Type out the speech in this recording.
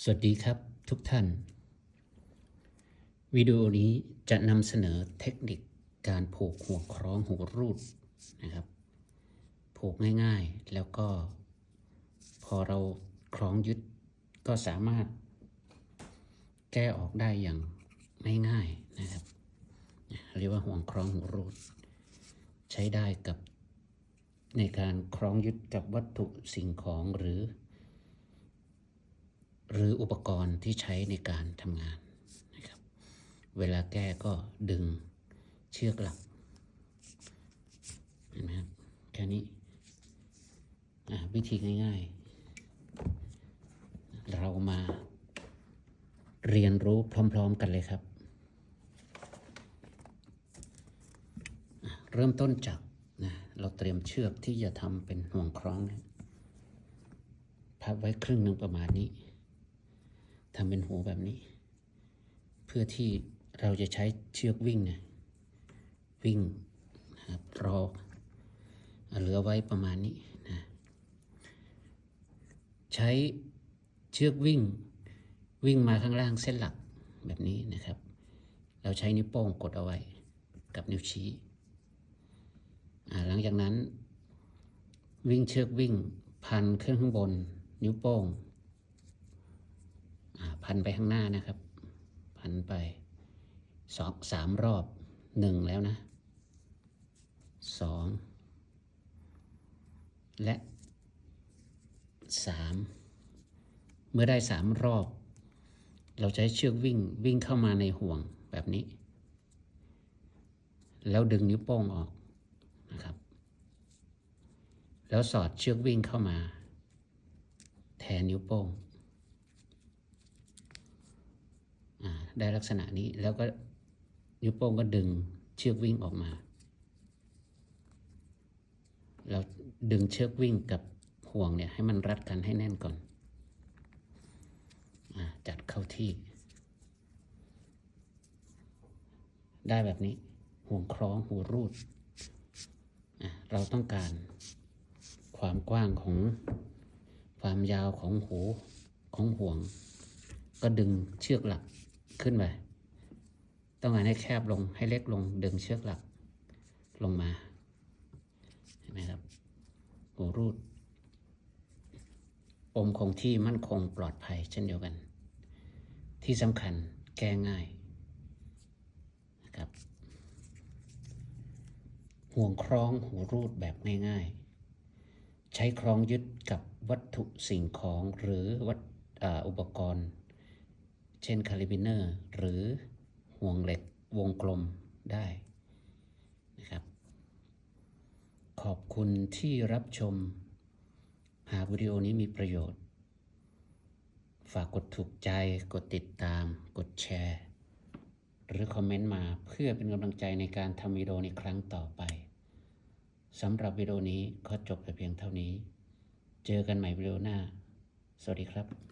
สวัสดีครับทุกท่าน วิดีโอนี้จะนำเสนอเทคนิคการผูกหัวคล้องหัวรูดนะครับ ผูกง่ายๆ แล้วก็พอเราคล้องยึดก็สามารถแก้ออกได้อย่างง่ายๆนะครับเรียกว่าห่วงคล้องหัวรูด ใช้ได้กับในการคล้องยึดกับวัตถุสิ่งของหรือ หรืออุปกรณ์ที่ใช้ในการทำงานนะครับ เวลาแก้ก็ดึงเชือกหลักเห็นไหมครับแค่นี้อะวิธีง่ายๆ เรามาเรียนรู้พร้อม ๆ กันเลยครับ เริ่มต้นจากนะเราเตรียมเชือกที่จะทำเป็นห่วงคล้องนี่ยพับไว้ครึ่งหนึ่งประมาณนี้ ทำเป็นหูแบบนี้ เพื่อที่เราจะใช้เชือกวิ่งนะวิ่งนะครับรอเหลือไว้ประมาณนี้นะใช้เชือกวิ่งวิ่งมาข้างล่างเส้นหลักแบบนี้นะครับ เราใช้นิ้วโป้งกดเอาไว้กับนิ้วชี้หลังจากนั้นวิ่งเชือกวิ่งพันขึ้นข้างบน นิ้วโป้ง พันไปข้างหน้านะครับ พันไปสองสามรอบหนึ่งแล้วนะสองและสามเมื่อได้สามรอบ เราใช้เชือกวิ่งวิ่งเข้ามาในห่วงแบบนี้ แล้วดึงนิ้วโป้งออกนะครับ แล้วสอดเชือกวิ่งเข้ามา แทนนิ้วโป้ง อ่า ได้ลักษณะนี้แล้วก็นิ้วโป้งก็ดึงเชือกวิ่งออกมา เราดึงเชือกวิ่งกับห่วงเนี่ยให้มันรัดกันให้แน่นก่อนอจัดเข้าที่ ได้แบบนี้ห่วงคล้องหูรูด เราต้องการความกว้างของความยาวของหูของห่วง ก็ดึงเชือกหลัก ขึ้นไปต้องการให้แคบลงให้เล็กลงดึงเชือกหลักลงมาเห็นไหมครับหูรูดอมคงที่มั่นคงปลอดภัยเช่นเดียวกัน ที่สำคัญแก้ง่ายนะครับห่วงคล้องหูรูดแบบง่ายๆ ใช้คล้องยึดกับวัตถุสิ่งของหรือวัตออุปกรณ์ เช่นคาลิบิเนอร์ หรือห่วงเหล็กวงกลมได้นะครับ ขอบคุณที่รับชม หากวิดีโอนี้มีประโยชน์ ฝากกดถูกใจ กดติดตาม กดแชร์ หรือคอมเมนต์มาเพื่อเป็นกำลังใจในการทำวิดีโอในครั้งต่อไปสำหรับวิดีโอนี้ก็จบแต่เพียงเท่านี้ เจอกันใหม่วิดีโอหน้า สวัสดีครับ